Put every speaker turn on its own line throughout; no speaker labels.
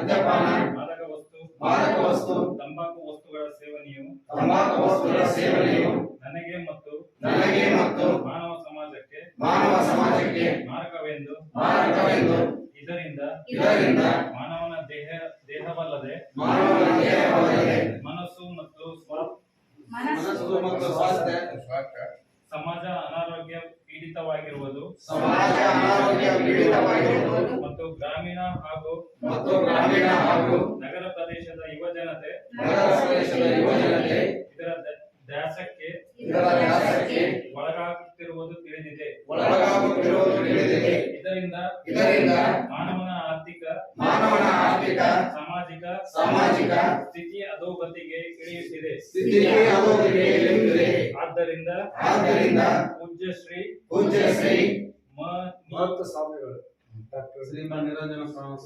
ಮದ್ಯಪಾನ
ಮಾದಕ ವಸ್ತು
ಮಾದಕ ವಸ್ತು
ತಂಬಾಕು ವಸ್ತುಗಳ ಸೇವನೆಯು
ತಂಬಾಕು ವಸ್ತುಗಳ ಸೇವನೆಯು
ನನಗೆ ಮತ್ತು
ನನಗೆ ಮತ್ತು
ಮಾನವ ಸಮಾಜಕ್ಕೆ
ಮಾನವ ಸಮಾಜಕ್ಕೆ
ಮಾರಕವೆಂದು
ಮಾರಕವೆಂದು
ಇದರಿಂದ
ಇದರಿಂದ
ಮಾನವನ ದೇಹ ದೇಹವಲ್ಲದೆ
ಮಾನವನ ದೇಹವಲ್ಲದೆ
ಮನಸ್ಸು ಮತ್ತು ಸ್ವ
ಮನಸ್ಸು ಮತ್ತು ಸ್ವಾಸ್ಥ್ಯ
ಆದ್ದರಿಂದ
ಆದ್ದರಿಂದ
ಪೂಜ್ಯ ಶ್ರೀ
ಪೂಜ್ಯ ಶ್ರೀ
ಮ
ಮಹತ್ವ ಸ್ವಾಮಿಗಳು. Doctor
Shriman Niranjana Swami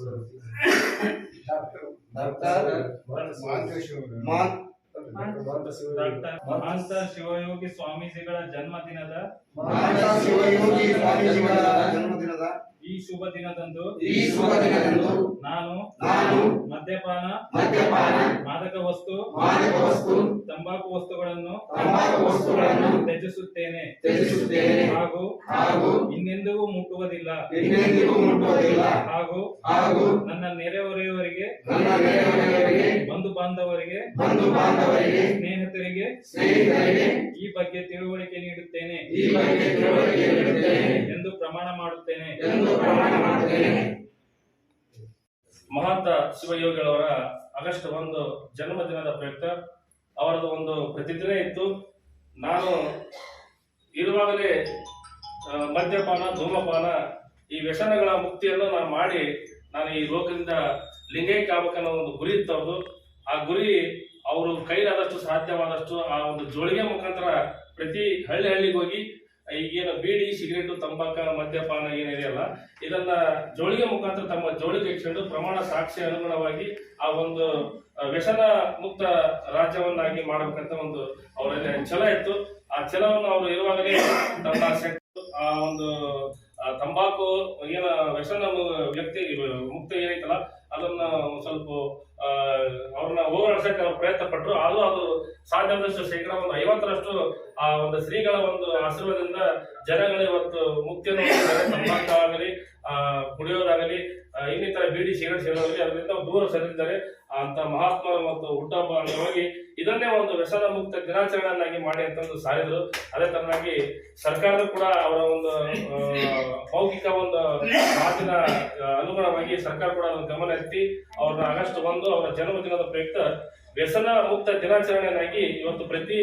doctor
doctor
Mahanta Shivayogi
ಸ್ವಾಮೀಜಿಗಳ ಜನ್ಮದಿನದ
ಮಹಾಂತ ಶಿವಯೋಗಿ ಸ್ವಾಮೀಜಿಗಳ ಜನ್ಮದಿನದ
ಈ ಶುಭ ದಿನದಂದು
ಈ ಶುಭ ದಿನದಂದು
ನಾನು
ನಾನು
ಮದ್ಯಪಾನ
ಮದ್ಯಪಾನ
ಮಾದಕ ವಸ್ತು
ಮಾದಕ ವಸ್ತು
ತಂಬಾಕು ವಸ್ತುಗಳನ್ನು
ತಂಬಾಕು ವಸ್ತುಗಳನ್ನು
ತ್ಯಜಿಸುತ್ತೇನೆ.
ತ್ಯಜಿಸುತ್ತೇನೆ.
ಹಾಗೂ
ಹಾಗೂ
ಇನ್ನೆಂದಿಗೂ ಮುಟ್ಟುವುದಿಲ್ಲ.
ಇನ್ನೆಂದಿಗೂ ಮುಟ್ಟುವುದಿಲ್ಲ.
ಹಾಗೂ
ಹಾಗೂ
ನನ್ನ ನೆರೆಹೊರೆಯವರಿಗೆ
ನನ್ನ ನೆರೆಹೊರೆಯವರಿಗೆ
ಬಂಧು ಬಾಂಧವರಿಗೆ
ಬಂಧು ಬಾಂಧವರಿಗೆ
ಸ್ನೇಹಿತರಿಗೆ
ಸ್ನೇಹಿತರಿಗೆ
ಈ ಬಗ್ಗೆ ತಿಳುವಳಿಕೆ ನೀಡುತ್ತೇನೆ.
ಈ ಬಗ್ಗೆ ತಿಳುವಳಿಕೆ ನೀಡುತ್ತೇನೆ.
ಪ್ರಮಾಣ ಮಾಡುತ್ತೇನೆ.
ಮಹಾಂತ ಶಿವಯೋಗಿಗಳವರ ಆಗಸ್ಟ್ ಒಂದು ಜನ್ಮದಿನದ ಪ್ರಯುಕ್ತ ಅವರದ್ದು ಒಂದು ಪ್ರತಿಜ್ಞೆ ಇತ್ತು. ನಾನು ಇರುವಾಗಲೇ ಮದ್ಯಪಾನ ಧೂಮಪಾನ ಈ ವ್ಯಸನಗಳ ಮುಕ್ತಿಯನ್ನು ನಾನು ಮಾಡಿ ನಾನು ಈ ಲೋಕದಿಂದ ಲಿಂಗೈಕ್ಯ ಆಗ್ಬೇಕನ್ನೋ ಒಂದು ಗುರಿ ಇತ್ತು ಅವ್ರದ್ದು. ಆ ಗುರಿ ಅವರು ಕೈಲಾದಷ್ಟು ಸಾಧ್ಯವಾದಷ್ಟು ಆ ಒಂದು ಜೋಳಿಗೆ ಮುಖಾಂತರ ಪ್ರತಿ ಹಳ್ಳಿ ಹಳ್ಳಿಗೆ ಹೋಗಿ ಈಗೇನು ಬೀಡಿ, ಸಿಗರೇಟು, ತಂಬಾಕ, ಮದ್ಯಪಾನ ಏನಿದೆಯಲ್ಲ ಇದನ್ನ ಜೋಳಿಗೆ ಮುಖಾಂತರ ತಮ್ಮ ಜೋಳಿಗೆ ಇಟ್ಕೊಂಡು ಪ್ರಮಾಣ ಸಾಕ್ಷಿ ಅನುಗುಣವಾಗಿ ಆ ಒಂದು ವ್ಯಸನ ಮುಕ್ತ ರಾಜ್ಯವನ್ನಾಗಿ ಮಾಡಬೇಕಂತ ಒಂದು ಅವರಲ್ಲಿ ಛಲ ಇತ್ತು. ಆ ಛಲವನ್ನು ಅವರು ಇರುವಾಗಲೇ ತನ್ನ ಆ ಒಂದು ತಂಬಾಕು, ಏನ ವ್ಯಸನ ವ್ಯಕ್ತಿ, ಮುಕ್ತ ಏನೈತಲ್ಲ ಅದನ್ನ ಸ್ವಲ್ಪ ಅವ್ರನ್ನ ಹೋರಾಡ್ಸಕ್ಕೆ ಅವ್ರು ಪ್ರಯತ್ನ ಪಟ್ಟರು ಅದು ಅದು ಸಾಧ್ಯವಾದಷ್ಟು ಶೇಕಡ ಒಂದು ಐವತ್ತರಷ್ಟು, ಆ, ಒಂದು ಶ್ರೀಗಳ ಒಂದು ಆಶೀರ್ವಾದದಿಂದ ಜನಗಳು ಇವತ್ತು ಮುಕ್ತಿಯನ್ನು ಸಂಪರ್ಕವಾಗಲಿ ಆ, ಕುಡಿಯೋದಾಗಲಿ ಇನ್ನಿತರ ಬೀಡಿ ಸಿಗರೇಟ್ ಸೇರೋದಾಗಲಿ ಅದರಿಂದ ದೂರ ಸರಿದಿದ್ದಾರೆ. ಅಂತ ಮಹಾತ್ಮರ ಮತ್ತು ಹುಟ್ಟಹಬ್ಬ ಅಂಗವಾಗಿ ಇದನ್ನೇ ಒಂದು ವ್ಯಸನ ಮುಕ್ತ ದಿನಾಚರಣೆಯನ್ನಾಗಿ ಮಾಡಿ ಅಂತಂದು ಸಾರಿದ್ರು. ಅದೇ ತರನಾಗಿ ಸರ್ಕಾರದ ಕೂಡ ಅವರ ಒಂದು ಮೌಖಿಕ ಒಂದು ಮಾತಿನ ಅನುಗುಣವಾಗಿ ಸರ್ಕಾರ ಕೂಡ ಅದನ್ನು ಗಮನ ಎತ್ತಿ ಅವ್ರನ್ನ ಆಗಸ್ಟ್ ಒಂದು ಅವರ ಜನ್ಮದಿನದ ಪ್ರಯುಕ್ತ ವ್ಯಸನ ಮುಕ್ತ ದಿನಾಚರಣೆಯನ್ನಾಗಿ ಇವತ್ತು ಪ್ರತಿ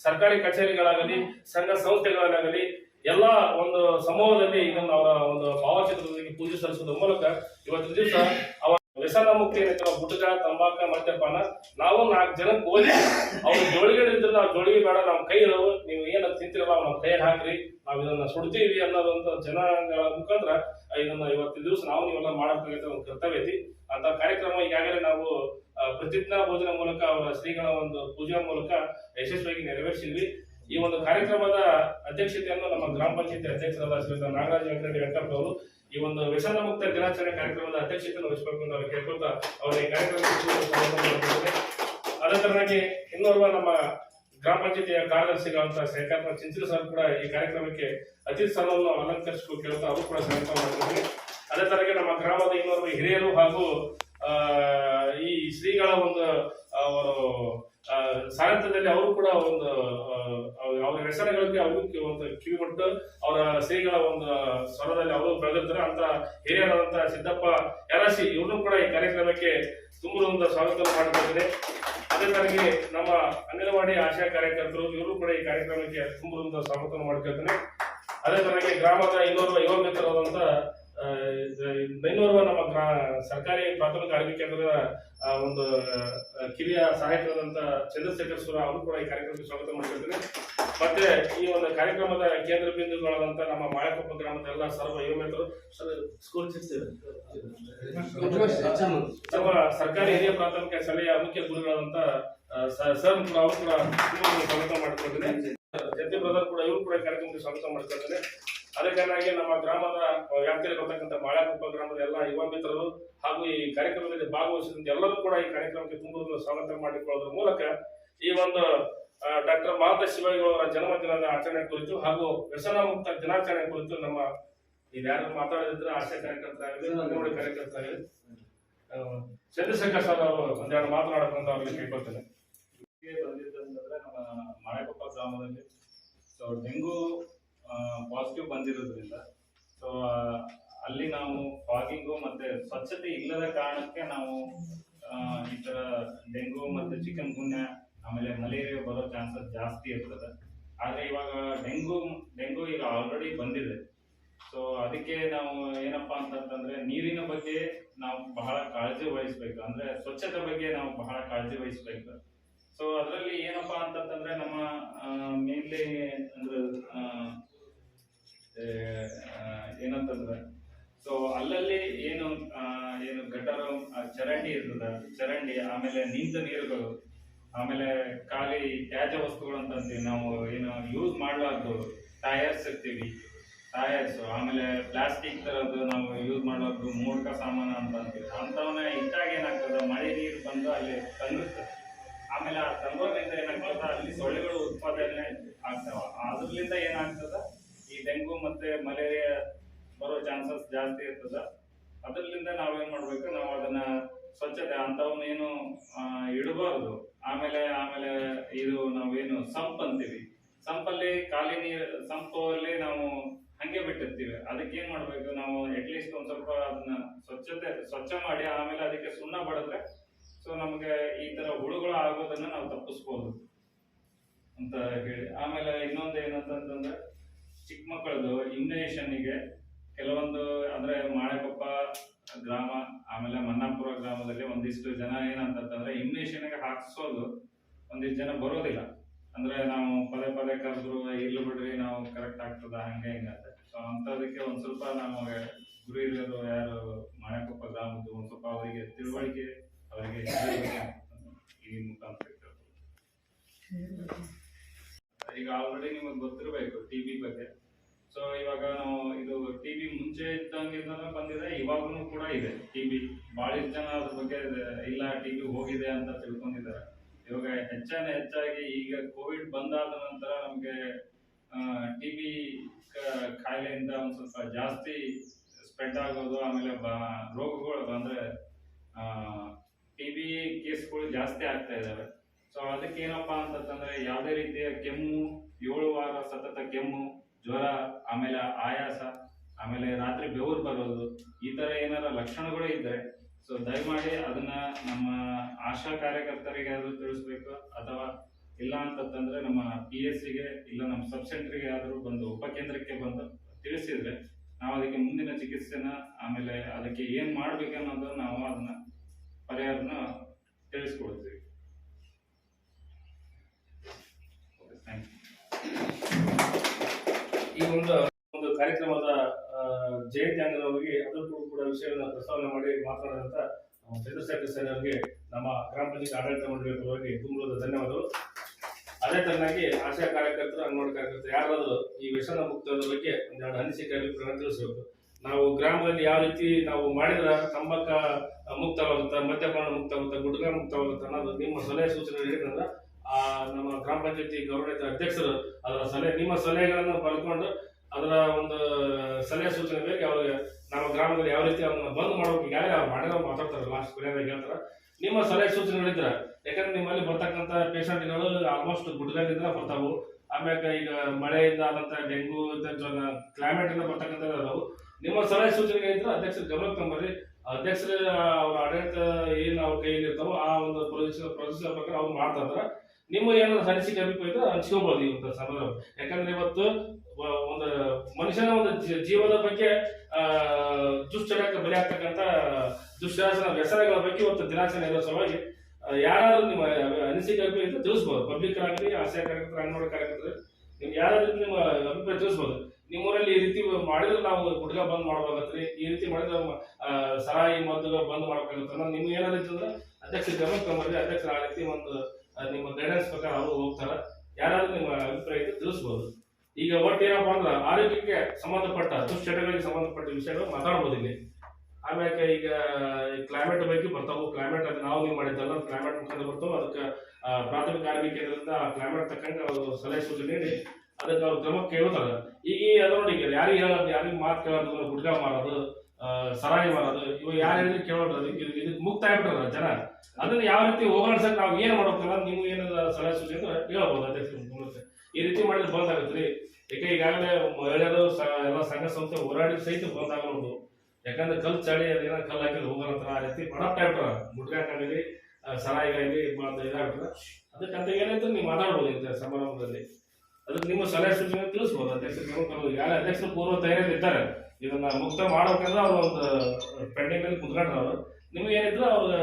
ಸರ್ಕಾರಿ ಕಚೇರಿಗಳಾಗಲಿ, ಸಂಘ ಸಂಸ್ಥೆಗಳಾಗಲಿ ಎಲ್ಲ ಒಂದು ಸಮೂಹದಲ್ಲಿ ಇದನ್ನು ಅವರ ಒಂದು ಭಾವಚಿತ್ರದೊಂದಿಗೆ ಪೂಜೆ ಸಲ್ಲಿಸುವುದರ ಮೂಲಕ ಇವತ್ತಿನ ದಿವಸ ಅವರ ವ್ಯಸನ ಮುಕ್ತಿ ಏನೈತೆ ನಾವು ತಂಬಾಕ, ಮದ್ಯಪಾನ ನಾವು ನಾಲ್ಕು ಜನಕ್ಕೆ ಹೋಗಿ ಅವ್ರ ಜೋಳಿಗೆ ಇದ್ರೆ ನಾವು ಜೋಳಿಗೆ ಬೇಡ ನಮ್ಮ ಕೈ ಇದಾವು ನೀವು ಏನ ತಿಂತಿರಲ್ಲ ನಮ್ಮ ಕೈ ಹಾಕ್ರಿ. ನಾವು ಇದನ್ನ ಸುಡ್ತೀವಿ ಅನ್ನೋದಂತ ಜನ ಮುಖಾಂತರ ಇದನ್ನ ಇವತ್ತಿನ ದಿವಸ ನಾವು ನೀವೆಲ್ಲ ಮಾಡಬೇಕಾಗಿದ್ದ ಒಂದು ಕರ್ತವ್ಯ ಐತಿ. ಅಂತ ಕಾರ್ಯಕ್ರಮ ಈಗಾಗಲೇ ನಾವು ಪ್ರತಿಜ್ಞಾ ಭೋಜನ ಮೂಲಕ ಅವರ ಶ್ರೀಗಳ ಒಂದು ಪೂಜಾ ಮೂಲಕ ಯಶಸ್ವಿಯಾಗಿ ನೆರವೇರಿಸಿದ್ವಿ. ಈ ಒಂದು ಕಾರ್ಯಕ್ರಮದ ಅಧ್ಯಕ್ಷತೆಯನ್ನು ನಮ್ಮ ಗ್ರಾಮ ಪಂಚಾಯತಿ ಅಧ್ಯಕ್ಷರಾದ ಶ್ರೀಮಂತ ನಾಗರಾಜ ವೆಂಕಟರೆಡ್ಡಿ ವೆಂಕಟಪ್ಪ ಅವರು ಈ ಒಂದು ವ್ಯಸನ ಮುಕ್ತ ದಿನಾಚರಣೆ ಕಾರ್ಯಕ್ರಮದ ಅಧ್ಯಕ್ಷತೆಯನ್ನು ವಹಿಸಬೇಕು ಅಂತ ಅವ್ರು ಕೇಳ್ಕೊಳ್ತಾ ಅವರ ಈ ಕಾರ್ಯಕ್ರಮ ಅದೇ ತರನಾಗಿ ಇನ್ನೋರ್ವ ನಮ್ಮ ಗ್ರಾಮ ಪಂಚಾಯತಿಯ ಕಾರ್ಯದರ್ಶಿಗಳಂತ ಶೇಖರ್ ಚಿಂಚಲು ಸರ್ ಕೂಡ ಈ ಕಾರ್ಯಕ್ರಮಕ್ಕೆ ಅತಿಥಿ ಸ್ಥಾನವನ್ನು ಅಲಂಕರಿಸಬೇಕು ಕೇಳ್ತಾ ಅವರು ಕೂಡ ಸಂಕಲ್ಪ ಮಾಡ್ತೀವಿ ಅದೇ ತರಗೆ ನಮ್ಮ ಗ್ರಾಮದ ಇನ್ನೋರ್ವ ಹಿರಿಯರು ಹಾಗೂ ಈ ಶ್ರೀಗಳ ಒಂದು ಅವರು ಸಾಹಿತ್ಯದಲ್ಲಿ ಅವರು ಕೂಡ ಒಂದು ಅವ್ರ- ಹೆಸರುಗಳಿಗೆ ಅವರು ಒಂದು ಕಿವಿ ಕೊಟ್ಟು ಅವರ ಶ್ರೀಗಳ ಒಂದು ಸ್ವರದಲ್ಲಿ ಅವರು ಬೆಳೆದಿರ್ತಾರೆ. ಅಂತ ಹಿರಿಯರಾದಂತಹ ಸಿದ್ದಪ್ಪ ಯರಸಿ ಇವರು ಕೂಡ ಈ ಕಾರ್ಯಕ್ರಮಕ್ಕೆ ತುಂಬ ಒಂದು ಸ್ವಾಗತ ಮಾಡಿಕೊಂಡಿದೆ ಅದೇ ತರಗೆ ನಮ್ಮ ಅಂಗನವಾಡಿ ಆಶಾ ಕಾರ್ಯಕರ್ತರು ಇವರು ಕೂಡ ಈ ಕಾರ್ಯಕ್ರಮಕ್ಕೆ ತುಂಬ ಒಂದು ಸ್ವಾಗತ ಮಾಡ್ಕೊಳ್ತೇನೆ. ಅದೇ ತರಗೆ ಗ್ರಾಮದ ಇನ್ನೋರ್ವ ಯುವ ಮಿತ್ರರಾದಂತ ಇದು- ನಮ್ಮ ಗ್ರಾ ಸರ್ಕಾರಿ ಪ್ರಾಥಮಿಕ ಆರೋಗ್ಯ ಕೇಂದ್ರದ ಒಂದು ಕಿರಿಯ ಸಹಾಯಕರಾದಂಥ ಚಂದ್ರಶೇಖರ್ ಸುರ ಅವರು ಕೂಡ ಈ ಕಾರ್ಯಕ್ರಮಕ್ಕೆ ಸ್ವಾಗತ ಮಾಡ್ತಿದ್ದಾರೆ ಮತ್ತೆ ಈ ಒಂದು ಕಾರ್ಯಕ್ರಮದ ಕೇಂದ್ರ ಬಿಂದುಗಳಾದಂಥ ನಮ್ಮ ಮಾಳಕೊಪ್ಪ ಗ್ರಾಮದ ಎಲ್ಲ ಸರ್ವ ಯುವ ಮಿತ್ರರು ಸರ್, ಸ್ಕೂಲ್ ನಮ್ಮ ಸರ್ಕಾರಿ ಹಿರಿಯ ಪ್ರಾಥಮಿಕ ಶಾಲೆಯ ಮುಖ್ಯ ಗುರುಗಳಾದಂಥ ಸರ್ ಕೂಡ ಅವರು ಕೂಡ ಸ್ವಾಗತ ಮಾಡ್ಕೊಳ್ತೇನೆ. ಜತೆ ಬ್ರದರ್ ಕೂಡ ಇವರು ಕೂಡ ಕಾರ್ಯಕ್ರಮಕ್ಕೆ ಸ್ವಾಗತ ಮಾಡ್ಕೊಳ್ತೇನೆ. ಅದಕ್ಕಾಗಿ ನಮ್ಮ ಗ್ರಾಮದ ವ್ಯಾಪ್ತಿಯಲ್ಲಿ ಬರ್ತಕ್ಕಂಥ ಮಾಳಕೊಪ್ಪ ಗ್ರಾಮದ ಎಲ್ಲ ಯುವ ಮಿತ್ರರು ಹಾಗೂ ಈ ಕಾರ್ಯಕ್ರಮದಲ್ಲಿ ಭಾಗವಹಿಸಿದಂತ ಎಲ್ಲರೂ ಕೂಡ ಈ ಕಾರ್ಯಕ್ರಮಕ್ಕೆ ತುಂಬ ಸ್ವಾಗತ ಮಾಡಿಕೊಳ್ಳೋದ್ರ ಮೂಲಕ ಈ ಒಂದು ಡಾಕ್ಟರ್ ಮಾತಾ ಶಿವಯ್ಯವರ ಜನ್ಮದಿನದ ಆಚರಣೆ ಕುರಿತು ಹಾಗೂ ವ್ಯಸನ ಮುಕ್ತ ದಿನಾಚರಣೆ ಕುರಿತು ನಮ್ಮ ಯಾರು ಮಾತಾಡಿದ್ರೆ ಆಶಾ ಕಾರ್ಯಕರ್ತರು ಅಂಗನವಾಡಿ ಕಾರ್ಯಕರ್ತ ಆ, ಚಂದ್ರಶೇಖರ್ ಸರ್ ಅವರು ಒಂದೆರಡು ಮಾತನಾಡಬೇಕಂತ ಅವ್ರಿಗೆ ಕೇಳ್ಕೊಳ್ತೇನೆ.
ಗೆ ಬಂದಿದ್ದಂದ್ರೆ ನಮ್ಮ ಮಳೆಕೊಪ್ಪ ಗ್ರಾಮದಲ್ಲಿ ಸೊ ಡೆಂಗು ಪಾಸಿಟಿವ್ ಬಂದಿರೋದ್ರಿಂದ. ಸೊ ಅಲ್ಲಿ ನಾವು ಫಾಗಿಂಗು ಮತ್ತೆ ಸ್ವಚ್ಛತೆ ಇಲ್ಲದ ಕಾರಣಕ್ಕೆ ನಾವು ಈ ತರ ಡೆಂಗು ಮತ್ತೆ ಚಿಕನ್ ಗುನ್ಯ ಆಮೇಲೆ ಮಲೇರಿಯಾ ಬರೋ ಚಾನ್ಸಸ್ ಜಾಸ್ತಿ ಇರ್ತದೆ. ಆದ್ರೆ ಇವಾಗ ಡೆಂಗು ಡೆಂಗು ಈಗ ಆಲ್ರೆಡಿ ಬಂದಿದೆ. ಸೊ ಅದಕ್ಕೆ ನಾವು ಏನಪ್ಪಾ ಅಂತಂದ್ರೆ ನೀರಿನ ಬಗ್ಗೆ ನಾವು ಬಹಳ ಕಾಳಜಿ ವಹಿಸ್ಬೇಕು. ಅಂದ್ರೆ ಸ್ವಚ್ಛತೆ ಬಗ್ಗೆ ನಾವು ಬಹಳ ಕಾಳಜಿ ವಹಿಸ್ಬೇಕು. ಸೊ ಅದರಲ್ಲಿ ಏನಪ್ಪಾ ಅಂತಂದ್ರೆ ನಮ್ಮ ಮೇನ್ಲಿ ಆಮೇಲೆ ನಿಂತ ನೀರುಗಳು, ಆಮೇಲೆ ಖಾಲಿ ತ್ಯಾಜ್ಯ ವಸ್ತುಗಳು ಅಂತ ಅಂತೀವಿ ನಾವು ಏನು ಯೂಸ್ ಮಾಡಲಾರ್ದು ಟಯರ್ಸ್ ಇರ್ತೀವಿ. ಟಯರ್ಸ್ ಆಮೇಲೆ ಪ್ಲಾಸ್ಟಿಕ್ ತರದ್ದು ನಾವು ಯೂಸ್ ಮಾಡಲಾರ್ದು ಮೂರ್ಖ ಸಾಮಾನು ಅಂತ ಅಂತೀವಿ. ಅಂಥವನ್ನ ಇಟ್ಟಾಗ ಏನಾಗ್ತದೆ? ಮಳೆ ನೀರು ಬಂದು ಅಲ್ಲಿ ತಂಗುತ್ತೆ ಆಮೇಲೆ ಆ ತಂಗೋದ್ರಿಂದ ಏನಾಗ್ತದೆ? ಅಲ್ಲಿ ಸೊಳ್ಳೆಗಳು ಉತ್ಪಾದನೆ ಆಗ್ತಾವ. ಅದರಿಂದ ಏನಾಗ್ತದ? ಈ ಡೆಂಗು ಮತ್ತೆ ಮಲೇರಿಯಾ ಬರೋ ಚಾನ್ಸಸ್ ಜಾಸ್ತಿ ಇರ್ತದ. ನಾವು ನಾವೇನ್ ಮಾಡ್ಬೇಕು? ನಾವು ಅದನ್ನ ಸ್ವಚ್ಛತೆ ಅಂಥವನ್ನೇನು ಇಡಬಾರ್ದು. ಆಮೇಲೆ ಆಮೇಲೆ ಇದು ನಾವೇನು, ಸಂಪ್ ಅಂತೀವಿ. ಸಂಪಲ್ಲಿ ಖಾಲಿ ನೀರು ಸಂಪಲ್ಲಿ ನಾವು ಹಂಗೆ ಬಿಟ್ಟಿರ್ತೀವಿ. ಅದಕ್ಕೆ ಏನ್ ಮಾಡ್ಬೇಕು? ನಾವು ಅಟ್ಲೀಸ್ಟ್ ಒಂದ್ ಸ್ವಲ್ಪ ಅದನ್ನ ಸ್ವಚ್ಛತೆ, ಸ್ವಚ್ಛ ಮಾಡಿ ಆಮೇಲೆ ಅದಕ್ಕೆ ಸುಣ್ಣ ಬಡಿದ್ರೆ, ಸೊ ನಮಗೆ ಈ ತರ ಹುಳುಗಳು ಆಗೋದನ್ನ ನಾವು ತಪ್ಪಿಸ್ಬೋದು ಅಂತ ಹೇಳಿ. ಆಮೇಲೆ ಇನ್ನೊಂದು ಏನಂತಂದ್ರೆ ಚಿಕ್ಕ ಮಕ್ಕಳದು ಗೆ ಕೆಲವೊಂದು, ಅಂದ್ರೆ ಮಾಳೆಕೊಪ್ಪ ಗ್ರಾಮ, ಆಮೇಲೆ ಮನ್ನಾಪುರ ಗ್ರಾಮದಲ್ಲಿ ಒಂದಿಷ್ಟು ಜನ ಏನಂತಂದ್ರೆ ಗೆ ಹಾಕ್ಸೋದು ಒಂದಿಷ್ಟು ಜನ ಬರೋದಿಲ್ಲ. ಅಂದ್ರೆ ನಾವು ಪದೇ ಪದೇ ಕರೆದ್ರು, ಇಲ್ಲ ಬಿಡ್ರಿ, ನಾವು ಕರೆಕ್ಟ್ ಆಗ್ತದ, ಹಂಗೆ ಹಿಂಗೆ ಅಂತ. ಸೊ ಅಂತದಕ್ಕೆ ಒಂದ್ ಸ್ವಲ್ಪ ನಾವು ಗುರು ಇರೋದು ಯಾರು ಮಾಳೆಕೊಪ್ಪ ಗ್ರಾಮದ್ದು ಒಂದ್ ಸ್ವಲ್ಪ ಅವರಿಗೆ ತಿಳುವಳಿಕೆ, ಅವರಿಗೆ ಈ ಮುಖಾಂತರ. ಈಗ ಆಲ್ರೆಡಿ ನಿಮಗೆ ಗೊತ್ತಿರಬೇಕು ಟಿವಿ ಬಗ್ಗೆ. ಸೊ ಇವಾಗ ನಾವು ಇದು ಟಿಬಿ ಮುಂಚೆ ಇದ್ದಂಗಿಂದ ಬಂದಿದೆ ಇವಾಗೂ ಕೂಡ ಇದೆ. ಟಿ ಬಿ ಭಾಳಷ್ಟು ಜನ ಅದ್ರ ಬಗ್ಗೆ ಇಲ್ಲ ಟಿ ವಿ ಹೋಗಿದೆ ಅಂತ ತಿಳ್ಕೊಂಡಿದ್ದಾರೆ. ಇವಾಗ ಹೆಚ್ಚಾನ ಹೆಚ್ಚಾಗಿ ಈಗ ಕೋವಿಡ್ ಬಂದಾದ ನಂತರ ನಮಗೆ ಟಿಬಿ ಕಾಯಿಲೆಯಿಂದ ಒಂದು ಸ್ವಲ್ಪ ಜಾಸ್ತಿ ಸ್ಪ್ರೆಡ್ ಆಗೋದು, ಆಮೇಲೆ ಬ- ರೋಗಗಳು ಅಂದರೆ ಟಿ ಬಿ ಕೇಸ್ಗಳು ಜಾಸ್ತಿ ಆಗ್ತಾ ಇದ್ದಾವೆ. ಸೊ ಅದಕ್ಕೆ ಏನಪ್ಪಾ ಅಂತಂದ್ರೆ ಯಾವುದೇ ರೀತಿಯ ಕೆಮ್ಮು, ಏಳು ವಾರ ಸತತ ಕೆಮ್ಮು ಜ್ವರ, ಆಮೇಲೆ ಆಯಾಸ, ಆಮೇಲೆ ರಾತ್ರಿ ಬೆವರು ಬರೋದು, ಈ ತರ ಏನಾರ ಲಕ್ಷಣಗಳು ಇದ್ದರೆ ಸೊ ದಯಮಾಡಿ ಅದನ್ನ ನಮ್ಮ ಆಶಾ ಕಾರ್ಯಕರ್ತರಿಗೆ ಆದ್ರೂ ತಿಳಿಸ್ಬೇಕು, ಅಥವಾ ಇಲ್ಲ ಅಂತಂದ್ರೆ ನಮ್ಮ ಪಿ ಎಸ್ ಸಿಗೆ ಇಲ್ಲ ನಮ್ಮ ಸಬ್ ಸೆಂಟರ್ಗೆ ಆದ್ರೂ ಬಂದು ಉಪಕೇಂದ್ರಕ್ಕೆ ಬಂದು ತಿಳಿಸಿದ್ರೆ, ನಾವು ಅದಕ್ಕೆ ಮುಂದಿನ ಚಿಕಿತ್ಸೆನ, ಆಮೇಲೆ ಅದಕ್ಕೆ ಏನ್ ಮಾಡ್ಬೇಕನ್ನೋದು ನಾವು ಅದನ್ನ ಪರಿಹಾರನ ತಿಳಿಸ್ಕೊಡ್ತೀವಿ.
ಈ ಒಂದು ಒಂದು ಕಾರ್ಯಕ್ರಮದ ಜಯಂತಿ ಅಂಗವಾಗಿ ಅದಕ್ಕೂ ಕೂಡ ವಿಷಯವನ್ನು ಪ್ರಸ್ತಾವನೆ ಮಾಡಿ ಮಾತನಾಡಿದಂತ ಚಂದ್ರಶೇಖರ್ ಸರ್ ಅವರಿಗೆ ನಮ್ಮ ಗ್ರಾಮ ಪಂಚಾಯತ್ ಆಡಳಿತ ಮಂಡಳಿಯ ಪರವಾಗಿ ತುಂಬ ಧನ್ಯವಾದಗಳು. ಅದೇ ತರನಾಗಿ ಆಶಾ ಕಾರ್ಯಕರ್ತರು, ಅಂಗನವಾಡಿ ಕಾರ್ಯಕರ್ತರು ಯಾರಾದರೂ ಈ ವ್ಯಸನ ಮುಕ್ತದ ಬಗ್ಗೆ ಒಂದೆರಡು ಅನಿಸಿಕೆ ಅಭಿಪ್ರಾಯ ತಿಳಿಸಬೇಕು. ನಾವು ಗ್ರಾಮದಲ್ಲಿ ಯಾವ ರೀತಿ ನಾವು ಮಾಡಿದ್ರೆ ತಂಬಾಕ ಮುಕ್ತವಾಗುತ್ತ, ಮದ್ಯಪಾನ ಮುಕ್ತವಾಗುತ್ತ ಗುಡ್ಗ ಮುಕ್ತವಾಗುತ್ತೆ ಅನ್ನೋದು ನಿಮ್ಮ ಸಲಹೆ ಸೂಚನೆ ಹೇಳಿದ್ರೆ ನಮ್ಮ ಗ್ರಾಮ ಪಂಚಾಯತಿ ಗೌರವಿತ ಅಧ್ಯಕ್ಷರು ಅದರ ಸಲಹೆ, ನಿಮ್ಮ ಸಲಹೆಗಳನ್ನು ಪಡೆದುಕೊಂಡು ಅದರ ಒಂದು ಸಲಹೆ ಸೂಚನೆ ಬೇಕು. ಅವ್ರಿಗೆ ನಮ್ಮ ಗ್ರಾಮದಲ್ಲಿ ಯಾವ ರೀತಿ ಅವನ್ನ ಬಂದ್ ಮಾಡೋಕೆ ಯಾರು ಅವ್ರು ಮಾತಾಡ್ತಾರೆ ಲಾಸ್ಟ್ ಕೊನೆಯದಾಗ ಹೇಳ್ತಾರೆ. ನಿಮ್ಮ ಸಲಹೆ ಸೂಚನೆಗಳಿದ್ರೆ ಯಾಕಂದ್ರೆ ನಿಮ್ಮಲ್ಲಿ ಬರ್ತಕ್ಕಂಥ ಪೇಷಂಟ್ಗಳು ಆಲ್ಮೋಸ್ಟ್ ಗುಡ್ಗಲ್ಲಿಂದ ಬರ್ತಾವು. ಆಮ್ಯಾಗ ಈಗ ಮಳೆಯಿಂದ ಆದಂಥ ಡೆಂಗು ಕ್ಲೈಮೇಟ್ ಇಂದ ಬರ್ತಕ್ಕಂಥ ಅದಾವು. ನಿಮ್ಮ ಸಲಹೆ ಸೂಚನೆಗಳಿದ್ರೆ ಅಧ್ಯಕ್ಷರ ಗಮನಕ್ಕೆ ತಂಬರ್ರಿ. ಅಧ್ಯಕ್ಷರ ಅವ್ರ ಆಡಳಿತ ಏನು ಅವ್ರ ಕೈಯಲ್ಲಿ ಇರ್ತಾವೋ ಆ ಒಂದು ಪ್ರೊಜೆಕ್ಟ್ ಪ್ರೊಸೀಜರ್ ಪ್ರಕಾರ ಅವ್ರು ಮಾಡ್ತಾ ನಿಮ್ಮ ಏನಾದ್ರು ಅನಿಸಿಕೆ ಅಭಿಪ್ರಾಯ ಇದ್ರೆ ಹಂಚ್ಕೋಬಹುದು ಸಮಾರಂಭ. ಯಾಕಂದ್ರೆ ಇವತ್ತು ಒಂದು ಮನುಷ್ಯನ ಒಂದು ಜೀವನದ ಬಗ್ಗೆ ದುಶ್ಚಟಕ್ಕೆ ಬಲಿ ಆಗ್ತಕ್ಕಂಥ ದುಶ್ಚಾಸನ ವ್ಯಸನಗಳ ಬಗ್ಗೆ ಇವತ್ತು ದಿನಾಚರಣೆ ಇರೋ ಸಲುವಾಗಿ ಯಾರಾದ್ರೂ ನಿಮ್ಮ, ಅನಿಸಿಕೆ ಅಭಿಪ್ರಾಯ ಇದ್ರೆ ತಿಳಿಸ್ಬೋದು. ಪಬ್ಲಿಕ್ ಆಗಲಿ ಆಸೆ ಕಾರ್ಯಕರ್ತರು ಅಂಗನವಾಡಿ ಕಾರ್ಯಕರ್ತರು, ನಿಮ್ಗೆ ಯಾರಾದ್ರೂ ನಿಮ್ಮ ಅಭಿಪ್ರಾಯ ತಿಳಿಸ್ಬೋದು. ನಿಮ್ಮೂರಲ್ಲಿ ಈ ರೀತಿ ಮಾಡಿದ್ರೆ ನಾವು ಗುಡ್ಗ ಬಂದ್ ಮಾಡ್ಬೇಕಾಗತ್ರಿ, ಈ ರೀತಿ ಮಾಡಿದ್ರೆ ಸರಾಯಿ ಮದ್ದುಗಳು ಬಂದ್ ಮಾಡ್ಬೇಕಾಗತ್ತೆ ನಿಮ್ಗೆ ಏನಾದ್ರು ಅಧ್ಯಕ್ಷ ಗಮನಕ್ಕೆ ತಂಬರ್ರಿ ಅಧ್ಯಕ್ಷರ ಆ ರೀತಿ ಒಂದು ನಿಮ್ಮ ಗೈಡೆನ್ಸ್ ಪ್ರಕಾರ ಅವರು ಹೋಗ್ತಾರೆ. ಯಾರಾದ್ರೂ ನಿಮ್ಮ ಅಭಿಪ್ರಾಯ ಇದ್ರೆ ತಿಳಿಸ್ಬೋದು. ಈಗ ಒಟ್ಟು ಏನಪ್ಪಾ ಅಂದ್ರೆ ಆರೋಗ್ಯಕ್ಕೆ ಸಂಬಂಧಪಟ್ಟ ದುಶ್ಚಟಗಳಿಗೆ ಸಂಬಂಧಪಟ್ಟ ವಿಷಯಗಳು ಮಾತಾಡ್ಬೋದು ಇಲ್ಲಿ. ಆಮ್ಯಾಕೆ ಈಗ ಕ್ಲೈಮೇಟ್ ಬಗ್ಗೆ ಬರ್ತಾವು. ಕ್ಲೈಮೇಟ್ ಅದು ನಾವು ನೀವು ಮಾಡಿದ್ದಲ್ಲ ಕ್ಲೈಮೇಟ್ ಮುಖಾಂತರ ಬರ್ತಾವೆ. ಅದಕ್ಕೆ ಪ್ರಾಥಮಿಕ ಆರೋಗ್ಯ ಕೇಂದ್ರದಿಂದ ಕ್ಲೈಮೇಟ್ ತಕ್ಕಂಗೆ ಅವರು ಸಲಹೆ ಸೂಚನೆ ನೀಡಿ, ಅದಕ್ಕೆ ಅವ್ರು ಕ್ರಮ ಹೇಳ್ತಾರೆ ಈಗ ಈ ಅದ ನೋಡಿ ಯಾರಿಗೆ ಹೇಳೋದು, ಯಾರಿಗೆ ಮಾತು ಕೇಳೋದು ಗುಡ್ಗ ಮಾರೋದು ಸರಾಯಿ ಮಾಡೋದು ಇವು ಯಾರು ಹೇಳಿದ್ರು ಕೇಳೋದು ಅದಕ್ಕೆ ಇದು- ಇದಕ್ಕೆ ಮುಕ್ತ ಆಗ್ಬಿಟ್ರಲ್ಲ ಜನ ಅದನ್ನ ಯಾವ ರೀತಿ ಹೋಗಾಡ್ಸಕ್ ನಾವು ಏನು ಮಾಡ್ಬೇಕಲ್ಲ ನೀವು ಏನಾದ್ರು ಸಲಹೆ ಸೂಚನೆ ಹೇಳಬಹುದು ಹೇಳ್ಬೋದು ಅಧ್ಯಕ್ಷ ಈ ರೀತಿ ಮಾಡಿದ್ರೆ ಬಂದ್ ಆಗುತ್ತೆ ರೀ ಯಾಕೆ ಈಗಾಗಲೇ ಮಹಿಳೆಯರು ಎಲ್ಲ ಸಂಘ ಸಂಸ್ಥೆ ಹೋರಾಡಿ ಸಹಿತ ಬಂದ್ ಆಗಬಹುದು ಯಾಕಂದ್ರೆ ಕಲ್ ಚಳಿ ಅದೇನ ಕಲ್ಲು ಹಾಕಿದ್ರೆ ಹೋಗೋಣ ಆ ರೀತಿ ಅಡಾಪ್ಟ್ ಆಗ್ಬಿಟ್ರ ಮುಟ್ಗಾಕಾಗಲಿ ಸರಾಯಿಗಾಗಲಿ ಇದಾಗ್ಬಿಟ್ರ ಅದಕ್ಕಂತ ಏನಂತ ನೀವು ಮಾತಾಡ್ಬೋದು ಇಂಥ ಸಮಾರಂಭದಲ್ಲಿ ಅದಕ್ಕೆ ನಿಮ್ಮ ಸಲಹೆ ಸೂಚನೆ ತಿಳಿಸ್ಬೋದು ಅಧ್ಯಕ್ಷರು. ಯಾರು ಅಧ್ಯಕ್ಷರು ಪೂರ್ವ ತಯಾರಿಯಲ್ಲಿ ಇದ್ದಾರೆ ಇದನ್ನ ಮುಕ್ತ ಮಾಡ್ಬೇಕಂದ್ರೆ ಅವ್ರ ಒಂದು ಪೆಂಡಿಂಗ್ ಅಲ್ಲಿ ಕುತ್ಕೊಂಡ್ರ ಅವರು. ನಿಮ್ಗೆ ಏನಿದ್ರು ಅವ್ರು